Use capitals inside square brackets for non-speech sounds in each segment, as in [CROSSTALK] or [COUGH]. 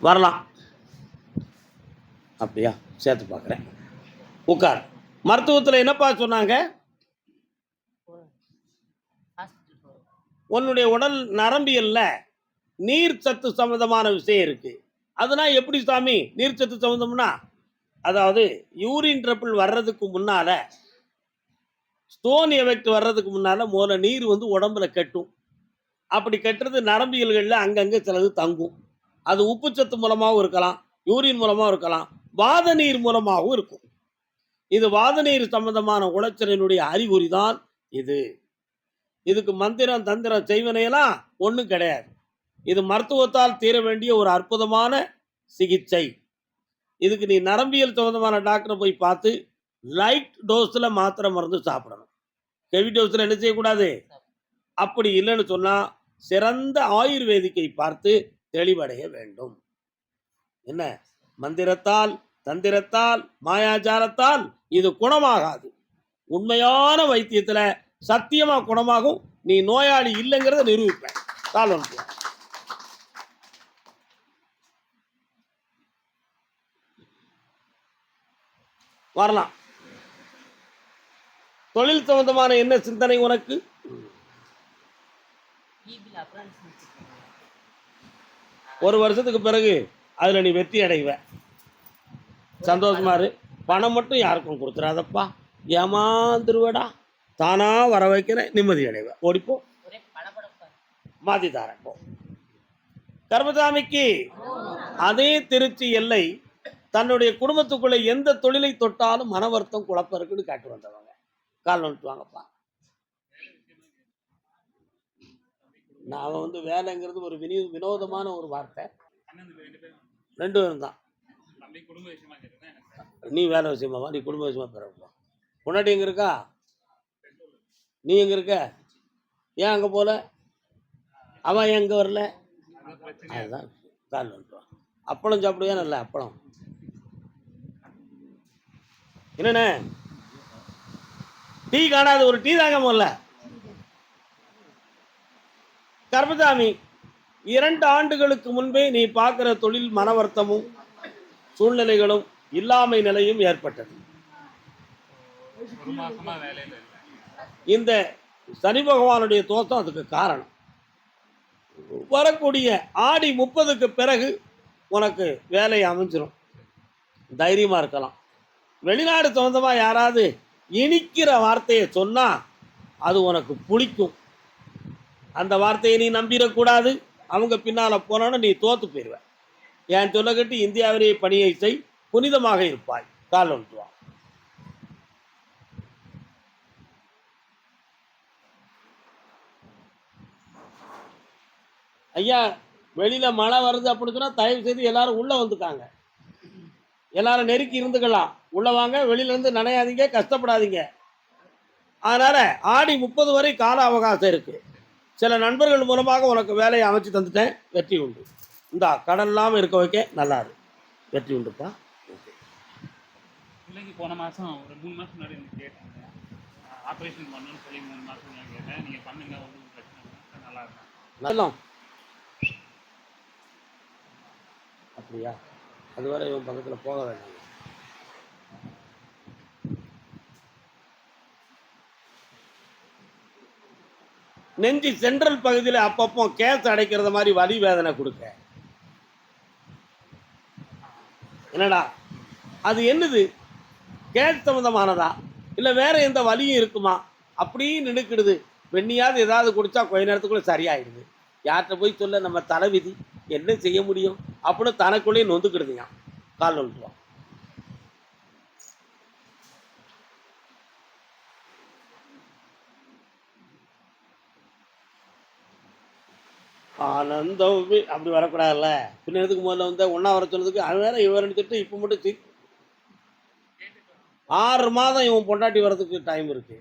வரலாம். அப்படியா? சேர்த்து பார்க்குறேன். உட்கார். மருத்துவத்தில் என்னப்பா சொன்னாங்க? உன்னுடைய உடல் நரம்பியல்ல நீர் சத்து சம்மந்தமான விஷயம் இருக்கு. அதனால் எப்படி சாமி? நீர் சத்து சம்மந்தம்னா அதாவது யூரின் ட்ரபிள் வர்றதுக்கு முன்னால் ஸ்டோன் எஃபெக்ட் வர்றதுக்கு முன்னால் முதல்ல நீர் வந்து உடம்புல கட்டும். அப்படி கட்டுறது நரம்பியல்களில் அங்கங்கே சிலது தங்கும். அது உப்புச்சத்து மூலமாகவும் இருக்கலாம் யூரின் மூலமாகவும் இருக்கலாம் வாத நீர் மூலமாகவும் இருக்கும். இது வாத நீர் சம்பந்தமான உளைச்சலினுடைய அறிகுறி தான் இது. இதுக்கு மந்திரம் தந்திரம் செய்வனையெல்லாம் ஒன்றும் கிடையாது. இது மருத்துவத்தால் தீர வேண்டிய ஒரு அற்புதமான சிகிச்சை. இதுக்கு நீ நரம்பியல் சம்பந்தமான டாக்டரை போய் பார்த்து லைட் டோஸில் மாத்திரை மருந்து சாப்பிடணும். ஹெவி டோஸில் என்ன செய்யக்கூடாது? அப்படி இல்லைன்னு சொன்னால் சிறந்த ஆயுர்வேதிக்கை பார்த்து தெளிவடைய வேண்டும். என்ன? மந்திரத்தால் தந்திரத்தால் மாயாஜாலத்தால் இது குணமாகாது. உண்மையான வைத்தியத்தில் சத்தியமாக குணமாகும். நீ நோயாளி இல்லைங்கிறத நிரூபிப்பேன் கால் வரலாம். தொழில் சம்பந்தமான என்ன சிந்தனை உனக்கு? ஒரு வருஷத்துக்கு பிறகு அதுல நீ வெற்றி அடைவ. சந்தோஷமா இரு. பணம் மட்டும் யாருக்கும் கொடுத்துறாதப்பா. ஏமாந்துருவடா. தானா வர வைக்கிற நிம்மதி அடைவ. ஓடிப்போ. ஒரே படபடப்பா மாத்தி தாரேன் போ. கர்மசாமிக்கு அதே திருச்சி எல்லை தன்னுடைய குடும்பத்துக்குள்ள எந்த தொழிலை தொட்டாலும் மன வருத்தம் குழப்பம் இருக்குன்னு காட்டு வந்தவங்க. கால் வந்துட்டு நான் வந்து வேலைங்கிறது ஒரு வினி வினோதமான ஒரு வார்த்தை. ரெண்டு பேரும் தான். நீ வேலை விஷயமாவா நீ குடும்ப விஷயமா பிறப்பா பொன்னாட்டி எங்க இருக்கா? நீ எங்க இருக்க? ஏன் அங்க போல? அவன் எங்க வரல? அதுதான் கால் வந்துட்டு வா. அப்பளம் சாப்பிடுவியா? நல்ல அப்பளம். என்னண்ணே? டீ காணாத ஒரு டீ தாங்க முதல்ல கர்மசாமி இரண்டு ஆண்டுகளுக்கு முன்பே நீ பார்க்குற தொழில் மனவர்த்தமும் சூழ்நிலைகளும் இல்லாமை நிலையும் ஏற்பட்டது. இந்த சனி பகவானுடைய தோஷம் அதுக்கு காரணம். வரக்கூடிய ஆடி முப்பதுக்கு பிறகு உனக்கு வேலை அமைஞ்சிரும். தைரியமாக இருக்கலாம். வெளிநாடு சொந்தமாக யாராவது இனிக்கிற வார்த்தையை சொன்னால் அது உனக்கு பிடிக்கும் அந்த வார்த்தையை நீ நம்பிடக்கூடாது. அவங்க பின்னால் போனோன்னு நீ தோத்து போயிடுவ என் சொல்லக்கட்டு இந்தியாவிலே இந்தியாவிலேயே பணியை செய் புனிதமாக இருப்பாய். கால் ஒன்று ஐயா வெளியில் மழை வருது அப்படின்னு சொன்னால் தயவு செய்து எல்லாரும் உள்ளே வந்துட்டாங்க. எல்லாரும் நெருக்கி இருந்துக்கலாம். உள்ளே வாங்க வெளியிலேருந்து நனையாதீங்க கஷ்டப்படாதீங்க. அதனால் ஆடி முப்பது வரை கால அவகாசம் இருக்குது சில நண்பர்கள் மூலமாக உனக்கு வேலையை அமைச்சு தந்துட்டேன். வெற்றி உண்டு. இந்தா கடன் இல்லாமல் இருக்க வைக்க நல்லா இருக்கு வெற்றி உண்டுப்பா. பிள்ளைக்கு போன மாசம் ஒரு மூணு மாசம் முன்னாடி எனக்கு கேட்டாங்க. ஆப்ரேஷன் பண்ணணும்னு சொல்லி மூணு மாசம் நான் கேட்டேன். நீங்க பண்ணுங்க ஒன்றும் பிரச்சனை நல்லா இருக்கும் நல்லா அப்படியா? அதுவரை இவன் பக்கத்தில் போக வேண்டாம். நெஞ்சு சென்ட்ரல் பகுதியில் அப்பப்போ கேஸ் அடைக்கிறது மாதிரி வலி வேதனை கொடுக்க. என்னடா? அது என்னது? கேஸ் சம்மந்தமானதா இல்லை வேற எந்த வலியும் இருக்குமா? அப்படின்னு நினைக்கிடுது வெண்ணியாவது ஏதாவது குடிச்சா கொஞ்ச நேரத்துக்குள்ள சரியாயிடுது. யார்கிட்ட போய் சொல்ல நம்ம தலைவிதி என்ன செய்ய முடியும்? அப்படின்னு தனக்குள்ளேயே நொந்துக்கிடுதுங்க கால் வந்துட்டுவான் ஆனந்தம் அப்படி வரக்கூடாதுல்ல. பின்ன எதுக்கு முதல்ல வந்து ஒன்றா வர சொன்னதுக்கு அவன் வேற இவரன்னு திட்டு இப்போ மட்டும் சி ஆறு மாதம் இவன் பொண்டாட்டி வர்றதுக்கு டைம் இருக்கு.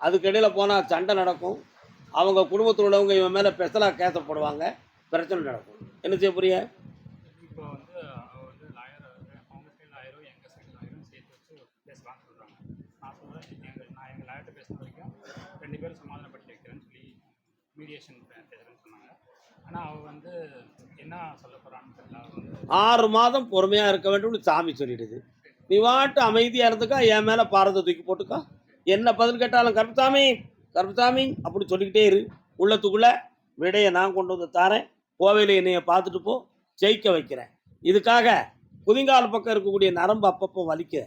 அதுக்கிடையில் போனால் சண்டை நடக்கும். அவங்க குடும்பத்தில் உள்ளவங்க இவன் மேலே ஸ்பெஷலாக கேச போடுவாங்க. பிரச்சனை நடக்கும். என்ன செய்ய புரிய இப்போ வந்து வந்து எங்கள் சேர்த்து வச்சு சொல்கிறாங்க நான் சொல்கிறேன் எங்கள் நான் எங்கள் வரைக்கும் ரெண்டு பேரும் சமாதானப்படுத்தி வைக்கிறேன்னு சொல்லி மீடியேஷன் ஆறு மாதம் பொறுமையா இருக்க வேண்டும்னு சாமி சொல்லிடுது. நீ வாட்டு அமைதியா இருந்துக்கா என் மேல பாரத தூக்கி போட்டுக்கா. என்ன பதில் கேட்டாலும் கருப்புசாமி கருப்பசாமி அப்படி சொல்லிக்கிட்டே இரு. உள்ளத்துக்குள்ள விடையை நான் கொண்டு வந்து தாரேன். கோவையில் என்னைய பார்த்துட்டு போ ஜெயிக்க வைக்கிறேன். இதுக்காக குதிங்கால் பக்கம் இருக்கக்கூடிய நரம்பு அப்பப்போ வலிக்க.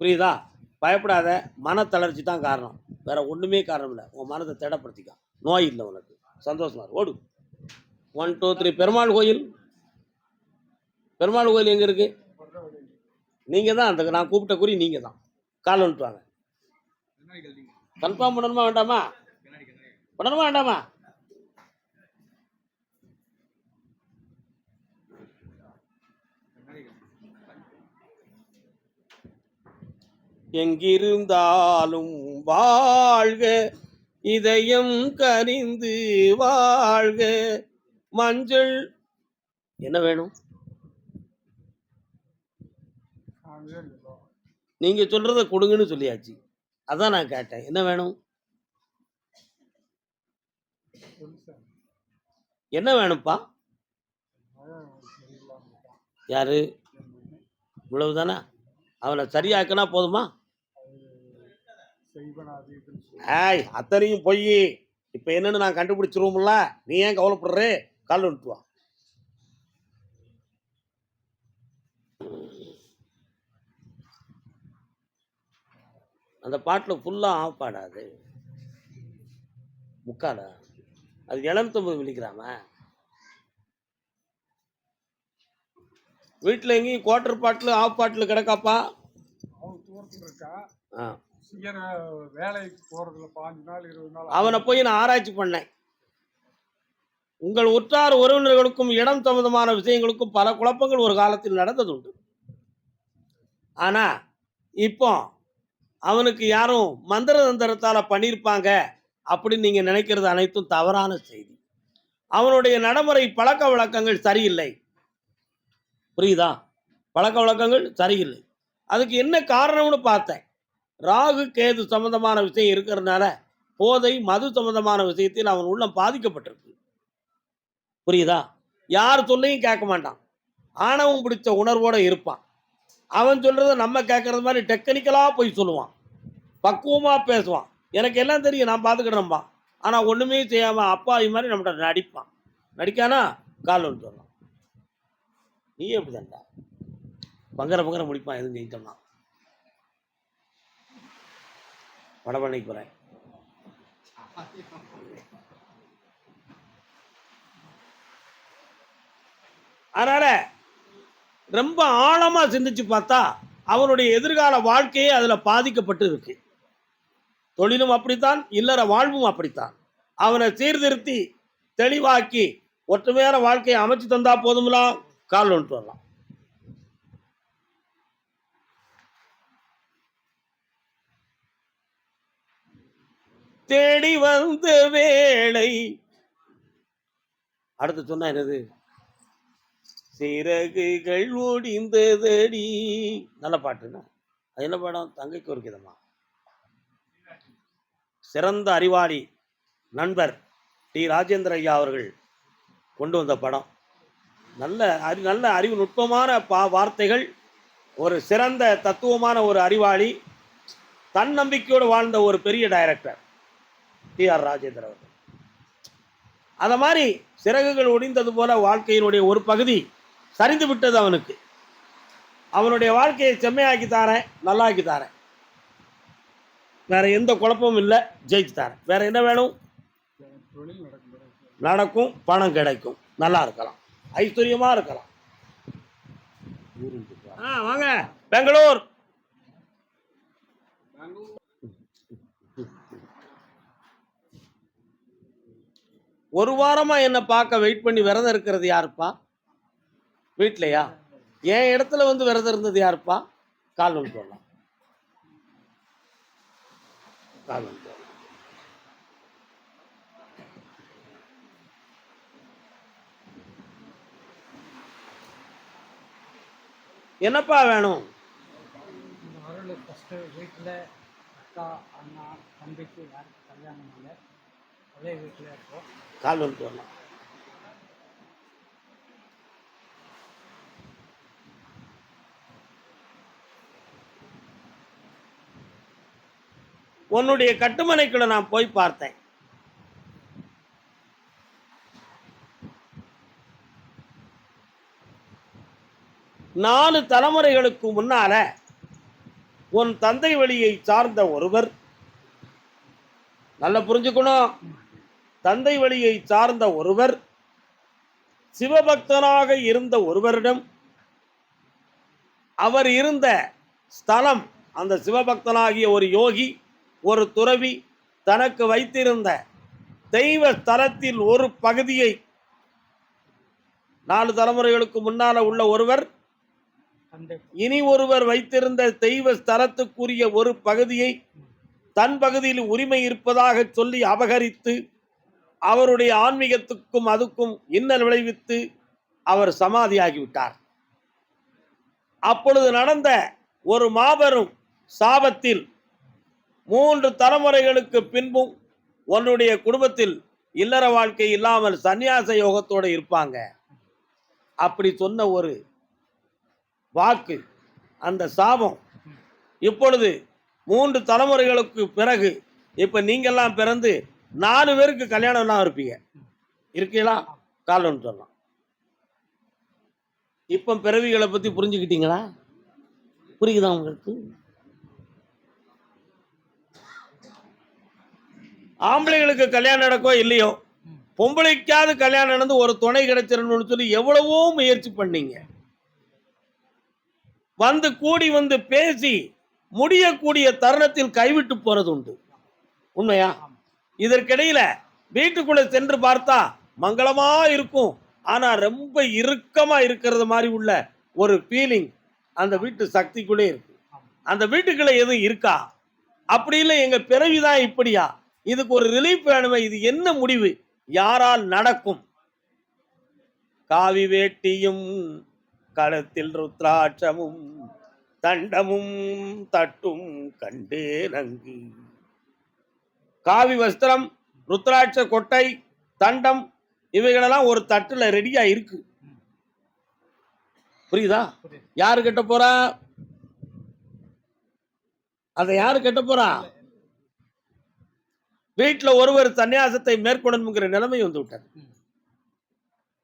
புரியுதா? பயப்படாத மனத்தளர்ச்சி தான் காரணம். வேற ஒன்றுமே காரணம் இல்லை. உன் மனதை திடப்படுத்திக்கா. நோய் இல்லை உனக்கு. சந்தோஷமா ஓடு. ஒன் டூ த்ரீ பெருமாள் கோயில். பெருமாள் கோயில் எங்கே இருக்கு? நீங்கள் தான் அந்த நான் கூப்பிட்ட குறி நீங்கள் தான். கால் வந்துட்டு வாங்க கன்ஃபார்ம் பண்ணணுமா வேண்டாமா? பண்ணணுமா வேண்டாமா? எங்கிருந்தாலும் வாழ்க. இதயம் கரிந்து வாழ்க. மஞ்சள். என்ன வேணும்? நீங்க சொல்றத கொடுங்கன்னு சொல்லியாச்சு. அதான் நான் கேட்டேன். என்ன வேணும்? என்ன வேணும்ப்பா? யாரு? இவ்வளவுதானா? அவனை சரியாக்குனா போதுமா? ஆய் அத்தனையும் பொய். இப்போ என்னன்னு நான் கண்டுபிடிச்சிருவோம்ல. நீ ஏன் கவலைப்படுற? கால் வந்துட்டு வா அந்த பாட்டில் ஃபுல்லாக ஆஃப் பாடாது முக்காடா அது? எழுநூத்தொம்பது மில்லிகிராமா வீட்டில் எங்கேயும் குவார்டர் பாட்டில் ஆஃப் பாட்டில் கிடக்காப்பா? வேலைக்கு போறதுல பாஞ்சு நாள் இருபது நாள் அவனை போய் நான் ஆராய்ச்சி பண்ணேன். உங்கள் உற்றார் உறவினர்களுக்கும் இடம் சம்பந்தமான விஷயங்களுக்கும் பல குழப்பங்கள் ஒரு காலத்தில் நடந்ததுண்டு. ஆனா இப்போ அவனுக்கு யாரும் மந்திர தந்திரத்தால் பண்ணியிருப்பாங்க அப்படின்னு நீங்கள் நினைக்கிறது அனைத்தும் தவறான செய்தி. அவனுடைய நடைமுறை பழக்க வழக்கங்கள் சரியில்லை. புரியுதா? பழக்க வழக்கங்கள் சரியில்லை. அதுக்கு என்ன காரணம்னு பார்த்தேன். ராகு கேது சம்பந்தமான விஷயம் இருக்கிறதுனால போதை மது சம்பந்தமான விஷயத்தில் அவன் உள்ளம் பாதிக்கப்பட்டிருக்கு. புரியுதா? யார் சொல்லையும் கேட்க மாட்டான். ஆணவம் பிடிச்ச உணர்வோடு இருப்பான். அவன் சொல்கிறத நம்ம கேட்குறது மாதிரி டெக்னிக்கலாக போய் சொல்லுவான். பக்குவமாக பேசுவான். எனக்கு எல்லாம் தெரியும் நான் பார்த்துக்கிறேன்பா. ஒன்றுமே செய்யாமல் அப்பா இது மாதிரி நம்மகிட்ட நடிப்பான். நடிக்கானா? கால் வந்து சொல்லலாம் நீ எப்படி தான்டா பங்கர பங்கர முடிப்பான் எதுவும் ஜெயித்தோம்னா வடபழனிக்கு போகிறேன் அதனால ரொம்ப ஆழமா சிந்திச்சு பார்த்தா அவனுடைய எதிர்கால வாழ்க்கையே அதுல பாதிக்கப்பட்டு இருக்கு. தொழிலும் அப்படித்தான் இல்லற வாழ்வும் அப்படித்தான். அவனை சீர்திருத்தி தெளிவாக்கி ஒற்றுமையான வாழ்க்கையை அமைச்சு தந்தா போதும்லாம் கால் வந்துட்டு வரலாம். தேடி வந்த வேளை அடுத்து சொன்னா என்னது? சிறகுகள் ஒடிந்ததடி. நல்ல பாட்டுண்ணா. அது என்ன படம்? தங்கைக்கு ஒரு கிதமா சிறந்த அறிவாளி நண்பர் டி. ராஜேந்திர ஐயா அவர்கள் கொண்டு வந்த படம். நல்ல அறி நல்ல அறிவு நுட்பமான பா வார்த்தைகள் ஒரு சிறந்த தத்துவமான ஒரு அறிவாளி தன்னம்பிக்கையோடு வாழ்ந்த ஒரு பெரிய டைரக்டர் டி. ஆர். ராஜேந்திர அவர்கள். அத மாதிரி சிறகுகள் ஒடிந்தது போல வாழ்க்கையினுடைய ஒரு பகுதி சரிந்து விட்டது அவனுக்கு. அவனுடைய வாழ்க்கையை செம்மையாக்கி தாரேன் நல்லாக்கி தாரேன். வேற எந்த குழப்பமும் இல்லை ஜெயிச்சு தாரேன். வேற என்ன வேணும்? நடக்கும் பணம் கிடைக்கும். நல்லா இருக்கலாம். ஐஸ்வர்யமா இருக்கலாம். ஆ வாங்க. பெங்களூர். ஒரு வாரமா என்ன பார்க்க வெயிட் பண்ணி விரதம் இருக்கிறது யாருப்பா? வீட்லயா? என் இடத்துல வந்து விரதம் இருந்தது யாருப்பா? கால் வந்து சொல்லலாம் கால் வந்து சொல்லலாம். என்னப்பா வேணும்? அருள் ஃபஸ்ட்டு வீட்டில் அக்கா அண்ணா தம்பிக்கு யாருக்கு கல்யாணம் இல்லை ஒரே வீட்டில் இருக்கோம். கால் வந்து உன்னுடைய கட்டுமனைக்குள்ள நான் போய் பார்த்தேன். நாலு தலைமுறைகளுக்கு முன்னால உன் தந்தை வழியை சார்ந்த ஒருவர் நல்லா புரிஞ்சுக்கணும். தந்தை வழியை சார்ந்த ஒருவர் சிவபக்தனாக இருந்த ஒருவரிடம் அவர் இருந்த ஸ்தலம் அந்த சிவபக்தனாகிய ஒரு யோகி ஒரு துறவி தனக்கு வைத்திருந்த தெய்வ ஸ்தலத்தில் ஒரு பகுதியை நாலு தலைமுறைகளுக்கு முன்னால உள்ள ஒருவர் இனி ஒருவர் வைத்திருந்த தெய்வ ஸ்தலத்துக்குரிய ஒரு பகுதியை தன் பகுதியில் உரிமை இருப்பதாக சொல்லி அபகரித்து அவருடைய ஆன்மீகத்துக்கும் அதுக்கும் இன்னல் விளைவித்து அவர் சமாதியாகிவிட்டார். அப்பொழுது நடந்த ஒரு மாபெரும் சாபத்தில் மூன்று தலைமுறைகளுக்கு பின்பும் உன்னுடைய குடும்பத்தில் இல்லற வாழ்க்கை இல்லாமல் சந்நியாச யோகத்தோடு இருப்பாங்க. அப்படி சொன்ன ஒரு வாக்கு அந்த சாபம் இப்பொழுது மூன்று தலைமுறைகளுக்கு பிறகு இப்போ நீங்கள்லாம் பிறந்து நாலு பேருக்கு கல்யாணம்லாம் இருப்பீங்க. இருக்கீங்களா? காலம்னு சொல்லலாம் இப்போ பிறவிகளை பற்றி புரிஞ்சுக்கிட்டீங்களா? புரியுதா உங்களுக்கு? ஆம்பளைகளுக்கு கல்யாணம் நடக்கோ இல்லையோ பொம்பளைக்காவது கல்யாணம் நடந்து ஒரு துணை கிடைச்சிடணும்னு சொல்லி எவ்வளவோ முயற்சி பண்ணீங்க. வந்து கூடி வந்து பேசி முடியக்கூடிய தருணத்தில் கைவிட்டு போறது உண்டு. உண்மையா? இதற்கிடையில வீட்டுக்குள்ள சென்று பார்த்தா மங்களமா இருக்கும். ஆனா ரொம்ப இறுக்கமா இருக்கிறது மாதிரி உள்ள ஒரு ஃபீலிங் அந்த வீட்டு சக்திக்குள்ளே இருக்கு. அந்த வீட்டுக்குள்ள எதுவும் இருக்கா? அப்படி இல்லை எங்க பிறவிதான் இப்படியா? இதுக்கு ஒரு ரிலீஃப் வேணுமே இது என்ன முடிவு? யாரால் நடக்கும்? காவி வேட்டியும் களத்தில் ருத்ராட்சமும் தண்டமும் தட்டும் கண்டே நங்கு. காவி வஸ்திரம் ருத்ராட்ச கொட்டை தண்டம் இவைகளெல்லாம் ஒரு தட்டுல ரெடியா இருக்கு. புரியுதா. யாரு கட்ட போறா? அதை யாரு கட்ட போறா? வீட்டில் ஒருவர் சன்னியாசத்தை மேற்கொள்ளணுங்கிற நிலைமை வந்து விட்டது.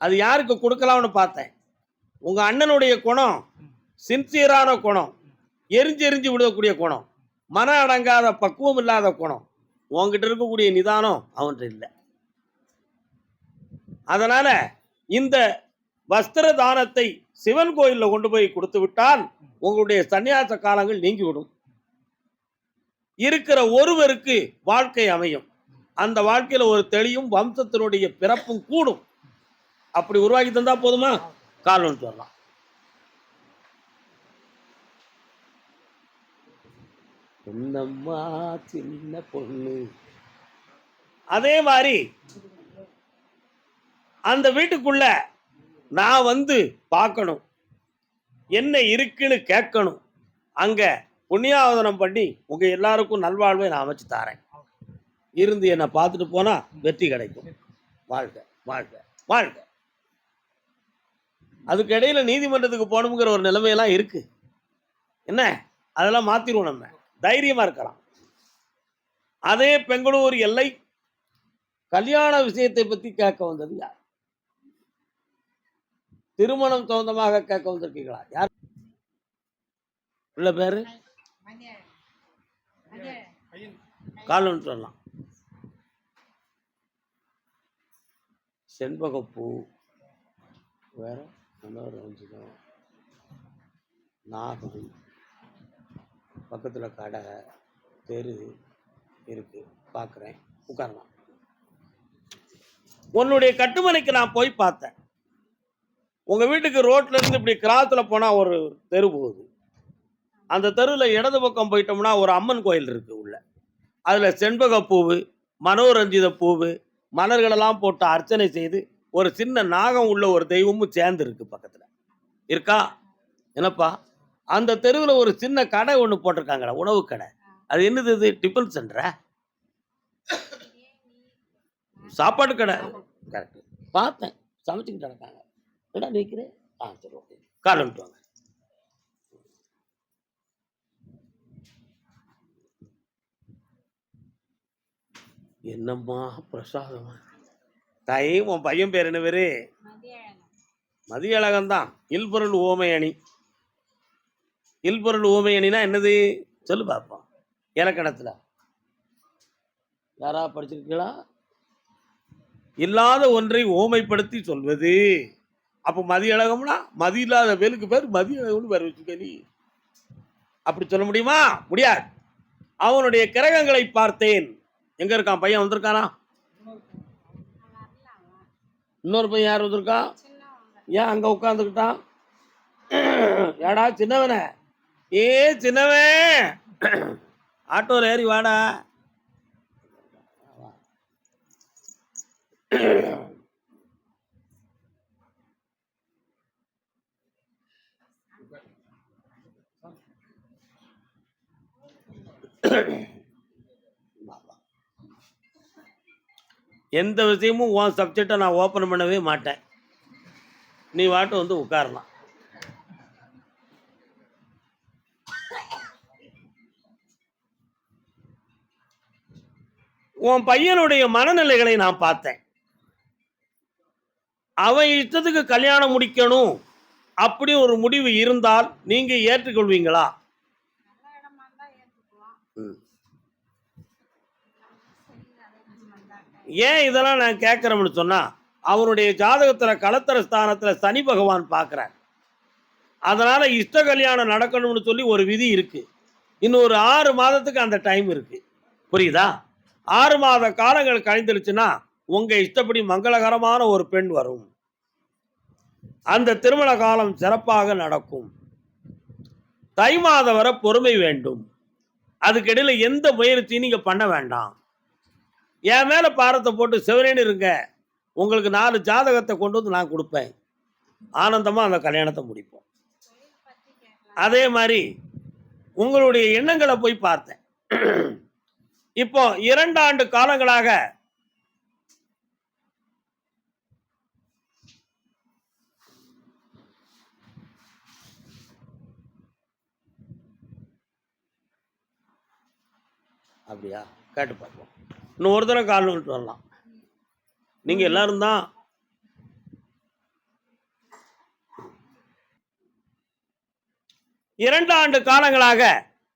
அது யாருக்கு கொடுக்கலாம்னு பார்த்தேன். உங்கள் அண்ணனுடைய குணம் சின்சியரான குணம் எரிஞ்சு எரிஞ்சு விடக்கூடிய குணம் மன அடங்காத பக்குவம் இல்லாத குணம் உன்கிட்ட இருக்கக்கூடிய நிதானம் அவன்கிட்ட இல்லை. அதனால இந்த வஸ்திர தானத்தை சிவன் கோயிலில் கொண்டு போய் கொடுத்து விட்டால் உங்களுடைய சன்னியாச காலங்கள் நீங்கிவிடும். இருக்கிற ஒருவருக்கு வாழ்க்கை அமையும். அந்த வாழ்க்கையில ஒரு தெளியும் வம்சத்தினுடைய பிறப்பும் கூடும். அப்படி உருவாக்கி தந்தா போதுமா? காலம் சொல்லலாம் பொன்னம்மா சின்ன பொண்ணு? அதே மாதிரி அந்த வீட்டுக்குள்ள நான் வந்து பார்க்கணும். என்ன இருக்குன்னு கேட்கணும். அங்க புண்ணியாவதனம் பண்ணி உங்க எல்லாருக்கும் நல்வாழ்வை நான் அமைச்சு தாரேன். இருந்து என்னை பார்த்துட்டு போனா வெற்றி கிடைக்கும். வாழ்க வாழ்க வாழ்க. அதுக்கு இடையில நீதிமன்றத்துக்கு போகணுங்கிற ஒரு நிலைமையெல்லாம் இருக்கு. என்ன? அதெல்லாம் மாத்திருவோம் நம்ம. தைரியமா இருக்கலாம். அதே பெங்களூர் எல்லை கல்யாண விஷயத்தை பத்தி கேட்க வந்தது யார்? திருமணம் சம்பந்தமாக கேட்க வந்திருக்கீங்களா? யார்? உள்ள பேரு? காலம்னு சொல்லலாம். செண்பகப்பூ. வேற தான். நாகம் பக்கத்தில் கடை தெரு இருக்கு. பார்க்குறேன் உட்காரலாம். உன்னுடைய கட்டுமனைக்கு நான் போய் பார்த்தேன். உங்கள் வீட்டுக்கு ரோட்லேருந்து இப்படி கிராத்தில் போனால் ஒரு தெரு போகுது. அந்த தெருவில் இடது பக்கம் போயிட்டோம்னா ஒரு அம்மன் கோயில் இருக்குது உள்ள. அதில் செண்பக பூவு மனோரஞ்சித பூவு மலர்களெல்லாம் போட்டு அர்ச்சனை செய்து ஒரு சின்ன நாகம் உள்ள ஒரு தெய்வமும் சேர்ந்து இருக்கு பக்கத்தில். இருக்கா? என்னப்பா? அந்த தெருவில் ஒரு சின்ன கடை ஒன்று போட்டிருக்காங்கடா உணவு கடை. அது என்னது இது? டிஃபன் சென்டரா? சாப்பாடு கடை. கரெக்டு பார்த்தேன். சமைச்சுக்கிட்டு நடக்காங்க. என்னடா நிற்கிறேன் ஆ சரி ஓகே. காலன்ட்டு வாங்க. என்னம்மா பிரசாதமா? தாய் உன் பையன் பேர் என்ன பேரு? மதிய அழகன்தான் இல்பொருள் ஓமை அணி இல்பொருள் ஓமை அணினா என்னது? சொல்லு பார்ப்போம் இலக்கணத்தில். யாரா படிச்சிருக்கீங்களா? இல்லாத ஒன்றை ஓமைப்படுத்தி சொல்வது. அப்போ மதிய அழகம்னா மதி இல்லாத பேருக்கு பேர் மதிய அழகம்னு பேர் வச்சுக்க நீ. அப்படி சொல்ல முடியுமா? முடியாது. அவனுடைய கிரகங்களை பார்த்தேன். எங்க இருக்கான்? பையன் வந்திருக்கானா? இன்னொரு பையன் யார் வந்திருக்கான் ஏன் அங்க உட்காந்துக்கிட்டான் ஏடா சின்னவன. ஏ சின்னவன் ஆட்டோல ஏறி வாடா. எந்த விஷயமும் உன் சப்ஜெக்டை நான் ஓப்பன் பண்ணவே மாட்டேன். நீ வாட்டு வந்து உட்காரலாம். உன் பையனுடைய மனநிலைகளை நான் பார்த்தேன். அவன் இஷ்டத்துக்கு கல்யாணம் முடிக்கணும் அப்படி ஒரு முடிவு இருந்தால் நீங்க ஏற்றுக்கொள்வீங்களா? ம். ஏன் இதெல்லாம் நான் கேட்குறோம்னு சொன்னால் அவருடைய ஜாதகத்தில் களத்திர ஸ்தானத்தில் சனி பகவான் பார்க்குறார். அதனால் இஷ்ட கல்யாணம் நடக்கணும்னு சொல்லி ஒரு விதி இருக்குது இன்னும் ஒரு ஆறு மாதத்துக்கு அந்த டைம் இருக்குது புரியுதா? ஆறு மாத காலங்கள் கழிந்துருச்சுன்னா உங்கள் இஷ்டப்படி மங்களகரமான ஒரு பெண் வரும். அந்த திருமண காலம் சிறப்பாக நடக்கும். தை மாதம் வரை பொறுமை வேண்டும். அதுக்கிடையில் எந்த முயற்சியும் நீங்கள் பண்ண வேண்டாம். என் மேலே பாரத்தை போட்டு சிவரேன்னு இருங்க. உங்களுக்கு நாலு ஜாதகத்தை கொண்டு வந்து நான் கொடுப்பேன். ஆனந்தமாக அந்த கல்யாணத்தை முடிப்போம். அதே மாதிரி உங்களுடைய எண்ணங்களை போய் பார்த்தேன். இப்போ இரண்டு ஆண்டு காலங்களாக அப்படியா? கேட்டு பார்ப்போம். இன்னும் ஒரு தடவை கால் விட்டு வரலாம். நீங்க எல்லாரும் தான் இரண்டு ஆண்டு காலங்களாக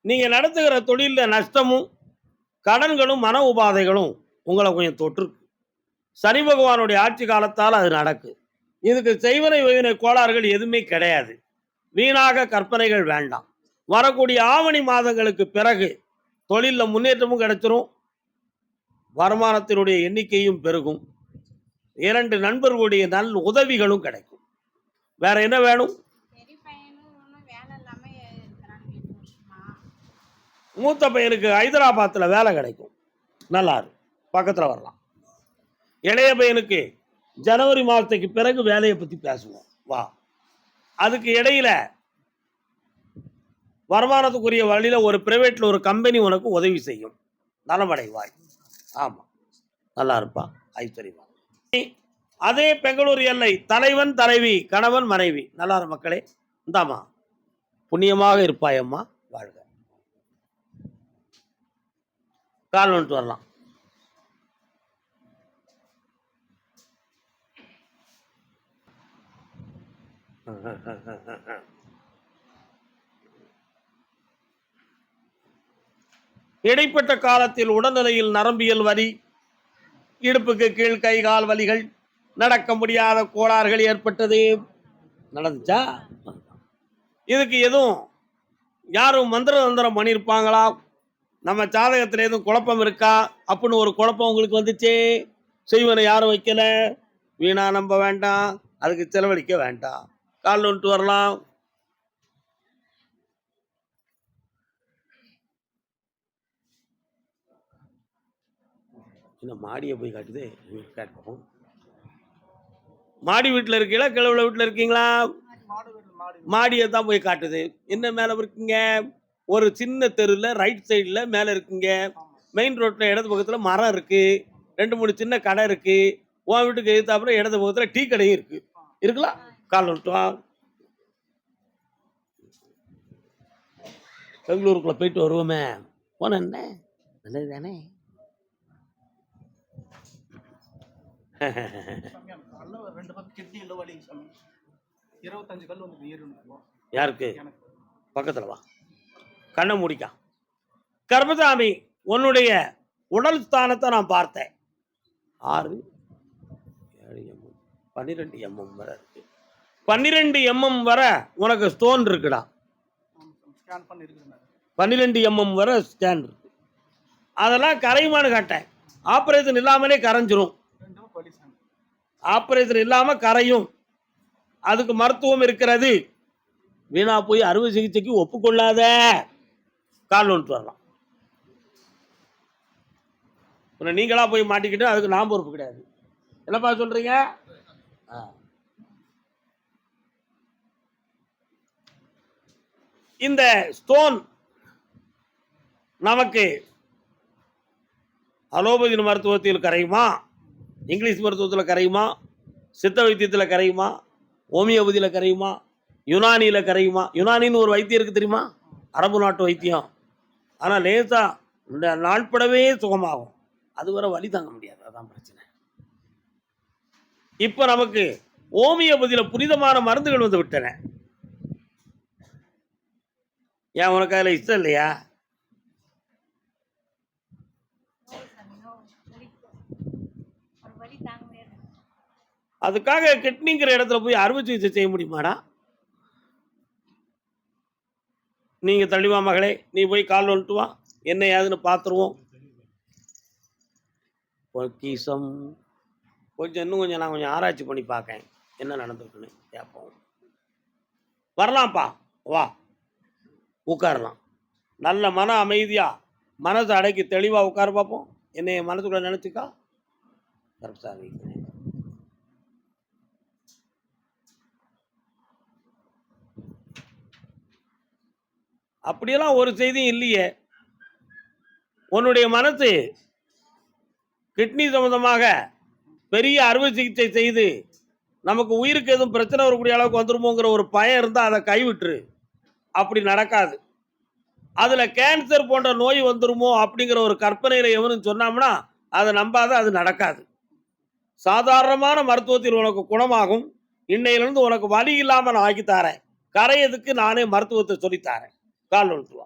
நீங்க நடத்துகிற தொழிலில் நஷ்டமும் கடன்களும் மன உபாதைகளும் உங்களை கொஞ்சம் தொற்றுருக்கு. சனி பகவானுடைய ஆட்சி காலத்தால் அது நடக்கு. இதுக்கு செய்வனை வைவினை கோளாறுகள் எதுவுமே கிடையாது. வீணாக கற்பனைகள் வேண்டாம். வரக்கூடிய ஆவணி மாதங்களுக்கு பிறகு தொழிலில் முன்னேற்றமும் கிடைச்சிரும். வருமானத்தினுடைய எண்ணிக்கையும் பெருகும். இரண்டு நண்பர்களுடைய நல் உதவிகளும் கிடைக்கும். வேற என்ன வேணும்? மூத்த பையனுக்கு ஹைதராபாத்தில் வேலை கிடைக்கும். நல்லா இருக்கு பக்கத்தில் வரலாம். இளைய பையனுக்கு ஜனவரி மாதத்துக்கு பிறகு வேலையை பற்றி பேசுவோம். வா. அதுக்கு இடையில வருமானத்துக்குரிய வழியில் ஒரு பிரைவேட்டில் ஒரு கம்பெனி உனக்கு உதவி செய்யும். நலமடைவாய். ஆமாம் நல்லா இருப்பா. ஐஸ்வர்யமா அதே பெங்களூர் எல்லை தலைவன் தலைவி கணவன் மனைவி. நல்லா மக்களே. இந்தாம்மா. புண்ணியமாக இருப்பாயம்மா வாழ்க. கால் வந்துட்டு வரலாம். [LAUGHS] இடைப்பட்ட காலத்தில் உடல்நிலையில் நரம்பியல் வலி இடுப்புக்கு கீழ் கை கால் வலிகள் நடக்க முடியாத கோளாறுகள் ஏற்பட்டது. நடந்துச்சா? இதுக்கு எதுவும் யாரும் மந்திர தந்திரம் பண்ணியிருப்பாங்களா? நம்ம ஜாதகத்தில் எதுவும் குழப்பம் இருக்கா? அப்படின்னு ஒரு குழப்பம் உங்களுக்கு வந்துச்சே. செய்வனை யாரும் வைக்கல. வீணா நம்ப வேண்டாம். அதுக்கு செலவழிக்க வேண்டாம். கால் வந்துட்டு வரலாம். என்ன மாடியை போய் காட்டுது. கேட்போம் மாடி வீட்டில் இருக்கீங்களா? கிழவுல வீட்டில் இருக்கீங்களா? மாடியை தான் போய் காட்டுது. என்ன மேலே இருக்கீங்க? ஒரு சின்ன தெருவில் ரைட் சைடில் மேலே இருக்கீங்க. மெயின் ரோட்டில் இடது பக்கத்தில் மரம் இருக்குது ரெண்டு மூணு சின்ன கடை இருக்குது உன் வீட்டுக்கு எதிர்த்தாப்புல இடது பக்கத்தில் டீ கடையும் இருக்குது இருக்கலாம் கால் விட்டுவா பெங்களூருக்குள்ளே போயிட்டு வருவோமே. போன என்ன? நல்லது தானே சாமி எனக்கு நல்ல ஒரு ரெண்டு பக்கம் கிட்னியில் வலிங்க சாமி இருபத்தஞ்சு கல் வந்து ஏறுன்னு யாருக்கு? பக்கத்தில் வா. கண்ணை முடிக்கா. கர்மசாமி உன்னுடைய உடல் ஸ்தானத்தை நான் பார்த்தேன். ஆறு ஏழு எம்எம் பன்னிரெண்டு எம்எம் வரை இருக்கு. பன்னிரெண்டு எம்எம் வரை உனக்கு ஸ்டோன் இருக்குடா. பன்னிரெண்டு எம்எம் வரை ஸ்கேன் இருக்கு. அதெல்லாம் கரையுமான்னு கேட்டேன். ஆப்ரேஷன் இல்லாமலே கரைஞ்சிரும் ரெண்டு பக்கம் வலி சாமி ஆப்ரேஷன் இல்லாமல் கரையும். அதுக்கு மருத்துவம் இருக்கிறது. வீணா போய் அறுவை சிகிச்சைக்கு ஒப்புக்கொள்ளாத கால் வந்துட்டு வரலாம். நீங்களா போய் மாட்டிக்கிட்டு அதுக்கு நான் பொறுப்பு கிடையாது. என்னப்பா சொல்றீங்க? இந்த ஸ்டோன் நமக்கு அலோபதி மருத்துவத்தில் கரையுமா? இங்கிலீஷ் மருத்துவத்தில் கரையுமா? சித்த வைத்தியத்தில் கரையுமா? ஹோமியோபதியில் கரையுமா? யுனானியில் கரையுமா? யுனானின்னு ஒரு வைத்தியம் இருக்குது தெரியுமா? அரபு நாட்டு வைத்தியம். ஆனால் லேசாக இந்த நாட்படவே சுகமாகும். அது வர வழி தாங்க முடியாது. அதான் பிரச்சனை. இப்போ நமக்கு ஹோமியோபதியில் புனிதமான மருந்துகள் வந்து விட்டன. ஏன் உனக்கு அதில் இஷ்டம் இல்லையா நோய் சாமி நோய் வலி ஒரு வலி தாங்க முடியாது அதுக்காக கிட்னிங்கிற இடத்துல போய் அறுவை சிகிச்சை செய்ய முடியுமாடா? நீங்கள் தள்ளிவா மகளே நீ போய் கால் வந்துட்டு வா என்ன ஏதுன்னு பார்த்துருவோம். பொக்கிசம் கொஞ்சம் இன்னும் கொஞ்சம் நான் கொஞ்சம் ஆராய்ச்சி பண்ணி பார்க்கேன் என்ன நடந்திருக்குன்னு கேட்போம். வரலாம்ப்பா வா. உட்காரலாம். நல்ல மன அமைதியாக மனசை அடக்கி தெளிவாக உட்கார பார்ப்போம். என்னை மனசுக்குள்ள நினச்சிக்கா? கரெக்டாக அப்படியெல்லாம் ஒரு செய்தியும் இல்லையே. உன்னுடைய மனசு கிட்னி சம்பந்தமாக பெரிய அறுவை சிகிச்சை செய்து நமக்கு உயிருக்கு எதுவும் பிரச்சனை வரக்கூடிய அளவுக்கு வந்துருமோங்கிற ஒரு பயம் இருந்தால் அதை கைவிட்டுரு. அப்படி நடக்காது. அதில் கேன்சர் போன்ற நோய் வந்துருமோ அப்படிங்கிற ஒரு கற்பனையில் எவனும் சொன்னோம்னா அதை நம்பாத அது நடக்காது. சாதாரணமான மருத்துவத்தில் உனக்கு குணமாகும். இன்னையிலிருந்து உனக்கு வலி இல்லாமல் நான் ஆக்கித்தாரேன் தரேன். கரையதுக்கு நானே மருத்துவத்தை சொல்லித்தாரேன் கால் வா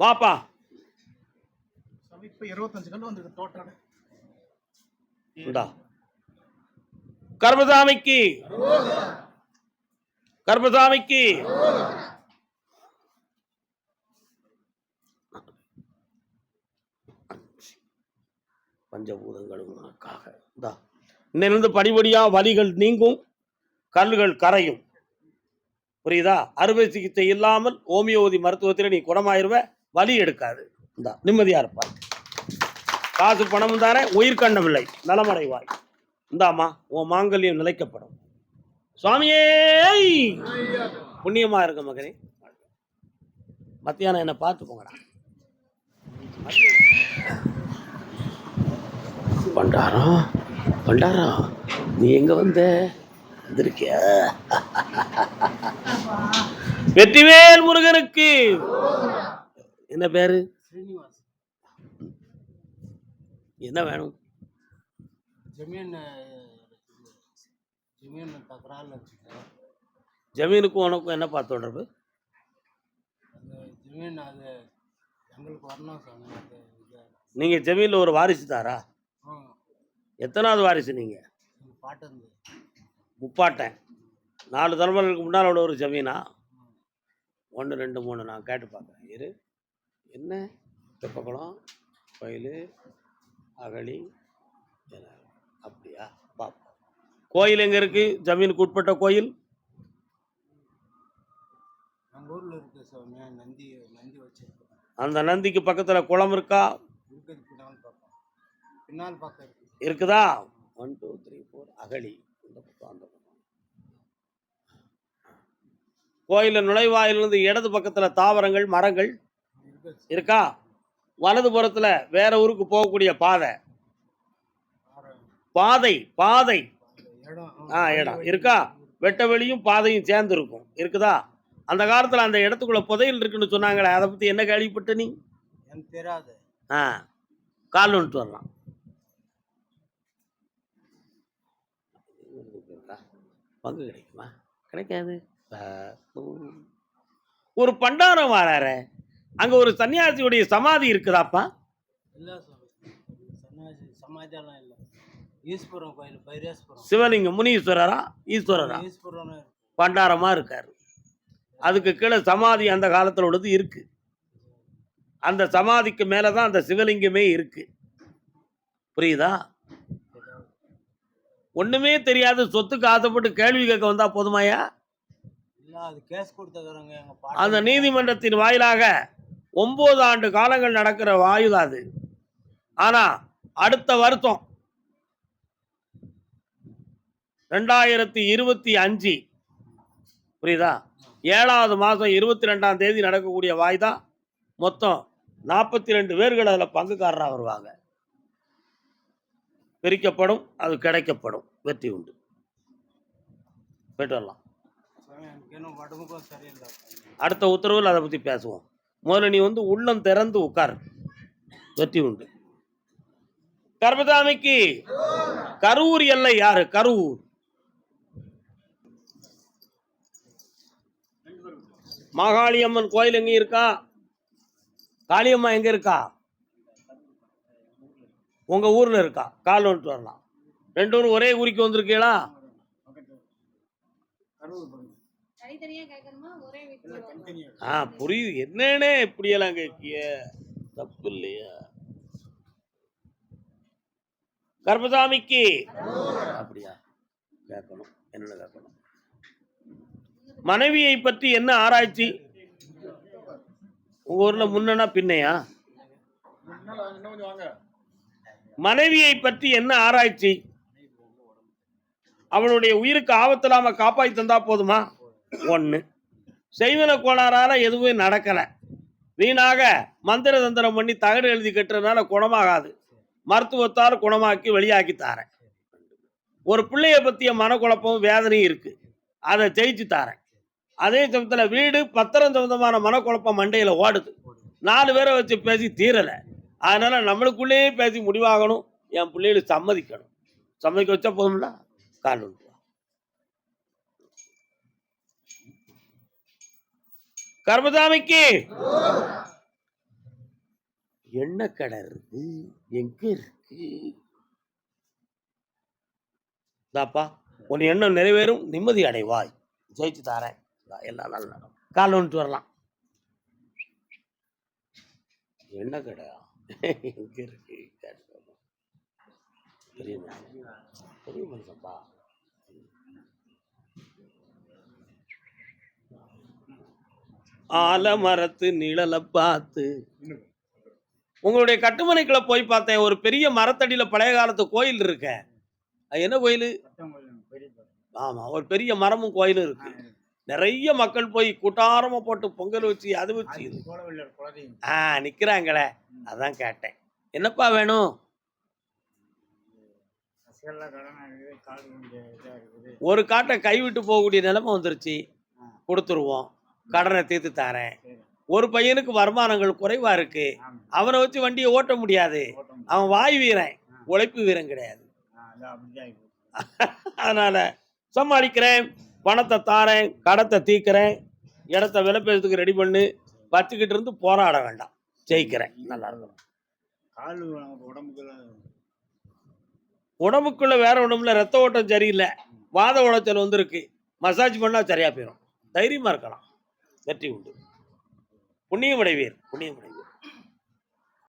வாப்பா. கர்மசாமிக்கு கர்மசாமிக்கு பஞ்சபூதங்களும் உனக்காக இந்தா. இன்னிலிருந்து படிப்படியா வலிகள் நீங்கும் கல்லுகள் கரையும். புரியுதா? அறுவை சிகிச்சை இல்லாமல் ஹோமியோபதி மருத்துவத்தில் நீ குணமாயிருவ வலி எடுக்காது. இந்தா நிம்மதியா இருப்பாய். காசு பணமும் தானே உயிர்கண்டமில்லை நலமடைவாய். இந்தாம்மா உன் மாங்கல்யம் நிலைக்கப்படும். சுவாமியே! புண்ணியமா இருக்க மகனே. மத்தியானம் என்னை பார்த்து போங்கடா பண்டாரம். பண்டாரம் நீ எங்க வந்த? வந்திருக்கியா? வெற்றிவேல் முருகனுக்கு. என்ன பேரு? ஸ்ரீனிவாஸ். என்ன வேணும்? ஜமீன் ஜமீன் தகராறு ஜமீனுக்கும் உனக்கும் என்னப்பா தொடர்பு? அந்த ஜமீன் அது எங்களுக்கு வரணும் சாமி அது இது. நீங்க ஜமீன்ல ஒரு வாரிசு தாரா? ஆ எத்தனாவது வாரிசு நீங்க? எங்கள் பாட்டு இருந்து முப்பாட்டேன் நாலு தலைமுறைகளுக்கு முன்னால் உள்ள ஒரு ஜமீனா? ஒன்று ரெண்டு மூணு நான் கேட்டு பார்க்குறேன் இரு. என்ன? தெப்பக்குளம் கோயில் அகழி அப்படியா? பாப்போம் கோயில் எங்கே இருக்குது ஜமீனுக்கு உட்பட்ட கோயில்? நந்தி அந்த நந்திக்கு பக்கத்தில் குளம் இருக்கா? பின்னால் பக்கம் இருக்குதா? ஒன் டூ த்ரீ ஃபோர் அகழி. இந்த பக்கம் அந்த பக்கம். கோயிலில் நுழைவாயிலிருந்து இடது பக்கத்தில் தாவரங்கள் மரங்கள் இருக்கா? வலது புறத்துல வேற ஊருக்கு போகக்கூடிய பாதை. பாதை பாதை. ஆ இடம். இருக்கா? வெட்ட வெளியும் பாதையும் சேர்ந்து இருக்கும் இருக்குதா? அந்த காலத்துல அந்த இடத்துக்குள்ள புதையல் இருக்குன்னு சொன்னாங்களே அதை பத்தி என்ன கேள்விப்பட்ட நீ? ஆ. கால் வந்துட்டு வரலாம். பங்கு கிடைக்குமா? கிடைக்காது. ஒரு பண்டாரம் வாராரு. அங்க ஒரு சன்னியாசியுடைய சமாதி இருக்குதாப்பா? இல்லை சமாதியெல்லாம் இல்லை. ஈஸ்வரன் கோயில் பைரேஸ்வரம். சிவலிங்கம் முனீஸ்வரரா? ஈஸ்வரரா? ஈஸ்வரன் பண்டாரமா இருக்காரு. அதுக்கு கீழே சமாதி அந்த காலத்துல உள்ளது இருக்கு. அந்த சமாதிக்கு மேலதான் அந்த சிவலிங்கமே இருக்கு. புரியுதா? ஒண்ணுமே தெரியாத. சொத்துக்கு ஆசைப்பட்டு கேள்வி கேட்க வந்தா போதுமாயா இல்லை அது கேஸ் கொடுத்துக்கிறாங்க எங்கள் அந்த நீதிமன்றத்தின் வாயிலாக ஒன்பது ஆண்டு காலங்கள் நடக்கிற வாயுதான் அது. ஆனா அடுத்த வருஷம் ரெண்டாயிரத்தி இருபத்தி அஞ்சு. புரியுதா? ஏழாவது மாதம் இருபத்தி ரெண்டாம் தேதி நடக்கக்கூடிய வாய்தா. மொத்தம் நாற்பத்தி ரெண்டு பேர்கள் அதில் பங்குக்காரராக வருவாங்க. பிரிக்கப்படும் அது கிடைக்கப்படும். வெற்றி உண்டு. போயிட்டு வரலாம் அடுத்த உத்தரவில் அதை பற்றி பேசுவோம். முதல்ல நீ வந்து உள்ளம் திறந்து உட்கார். வெற்றி உண்டு. கர்மதாமிக்கு கரூர் எல்லை யாரு? கரூர். மாகாளியம்மன் கோயில் எங்க இருக்கா? காளியம்மா எங்க இருக்கா? உங்க ஊர்ல இருக்கா? கால் வந்துட்டு வரலாம். ரெண்டு ஊரும் ஒரே ஊருக்கு வந்திருக்கீங்களா? ஆ புரியுது. என்னன்னே இப்படியெல்லாம் கேட்கிய? தப்பு இல்லையா? கர்மசாமிக்கு அப்படியா? கேட்கணும். என்னென்ன கேட்கணும். மனைவியை பற்றி என்ன ஆராய்ச்சி? உங்க ஊர்ல முன்னனா பின்னையா? மனைவியை பற்றி என்ன ஆராய்ச்சி? அவளுடைய உயிருக்கு ஆபத்தில்லாம காப்பாற்றி தந்தா போதுமா? ஒண்ணு. செய்வன கோளாறால எதுவுமே நடக்கல. வீணாக மந்திர தந்திரம் பண்ணி தகடு எழுதி கட்டுறதுனால குணமாகாது. மருத்துவத்தால் குணமாக்கி வெளியாக்கி தாரேன். ஒரு பிள்ளைய பத்திய மனக்குழப்பமும் வேதனையும் இருக்கு. அதை ஜெயிச்சு தாரேன். அதே சமயத்தில் வீடு பத்திரம் சம்பந்தமான மனக்குழப்பம் மண்டையில ஓடுது. நாலு பேரை வச்சு பேசி தீரலை. அதனால நம்மளுக்குள்ளேயே பேசி முடிவாகணும். என் பிள்ளைகளுக்கு சம்மதிக்கணும். சம்மதிக்க வச்சா போதும்ல? கால் கர்மசாமிக்கு! என்ன கடை இருக்கு? எங்க இருக்கு? தாப்பா உன் எண்ணம் நிறைவேறும். நிம்மதி அடைவாய். ஜெயிச்சு தாரேன். எல்லாம் நல்ல நடக்கும். கால் வந்துட்டு வரலாம். என்ன கடையா எங்க இருக்கு? கேட்டு பாப்போம். பெரிய மனுஷன். பெரிய மனுஷன்ப்பா. ஆலமரத்து நிழலை பார்த்து உங்களுடைய கட்டுமனைக்குள்ள போய் பார்த்தேன். ஒரு பெரிய மரத்தடியில பழைய காலத்து கோயில் இருக்க. அது என்ன கோயில்? ஆமா ஒரு பெரிய மரமும் கோயிலும் இருக்கு. நிறைய மக்கள் போய் கூட்டாரமா போட்டு பொங்கல் வச்சு அது வச்சு. ஆ நிக்கிறாங்களே. அதான் கேட்டேன். என்னப்பா வேணும்? ஒரு காட்டை கைவிட்டு போகக்கூடிய நிலைமை வந்துருச்சு. கொடுத்துருவோம். கடனை தீர்த்து தரேன். ஒரு பையனுக்கு வருமானங்கள் குறைவா இருக்கு. அவனை வச்சு வண்டியை ஓட்ட முடியாது. அவன் வாய் வீரன். உழைப்பு வீரன் கிடையாது. [LAUGHS] அதனால சமாளிக்கிறேன். பணத்தை தாரேன். கடத்தை தீக்கிறேன் இடத்த விலை பேசுறதுக்கு ரெடி பண்ணு. வச்சுக்கிட்டு இருந்து போராட வேண்டாம். ஜெயிக்கிறேன். நல்லா இருக்கும் உடம்புக்குள்ள வேற ஒண்ணுமில்ல ரத்த ஓட்டம் சரியில்லை. வாத உளைச்சல் வந்திருக்கு. மசாஜ் பண்ணா சரியா போயிடும் தைரியமா இருக்கலாம். வெற்றி உண்டு. புண்ணியம் அடைவீர். புண்ணியம் அடைவீர்.